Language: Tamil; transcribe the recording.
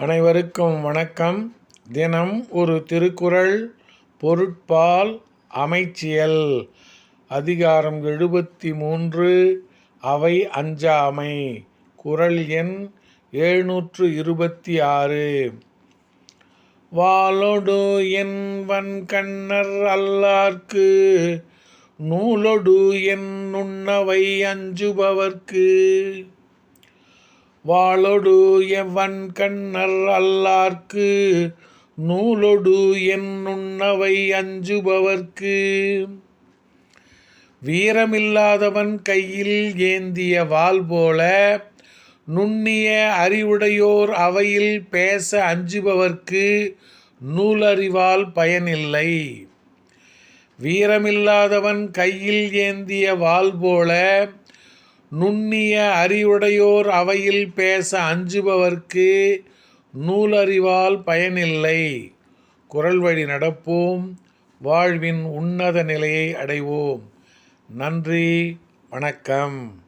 அனைவருக்கும் வணக்கம். தினம் ஒரு திருக்குறள் பொருட்பால் அமைச்சியல். அதிகாரம் எழுபத்தி மூன்று அவை அஞ்சாமை. குறள் எண் எழுநூற்று இருபத்தி ஆறு வாலொடு என் வன்கண்ணர் அல்லார்க்கு நூலொடு என் நுண்ணவை அஞ்சுபவர்க்கு. வாளொடு எவன் கண்ணர் அல்லார்க்கு? நூலொடு என் நுண்ணவை அஞ்சுபவர்க்கு? வீரமில்லாதவன் கையில் ஏந்திய வாள் போல நுண்ணிய அறிவுடையோர் அவையில் பேச அஞ்சுபவர்க்கு நூலறிவால் பயனில்லை. வீரமில்லாதவன் கையில் ஏந்திய வாள் போல நுண்ணிய அறிவுடையோர் அவையில் பேச அஞ்சுபவர்க்கு நூலறிவால் பயனில்லை. குரல் வழி நடப்போம். வாழ்வின் உன்னத நிலையை அடைவோம். நன்றி. வணக்கம்.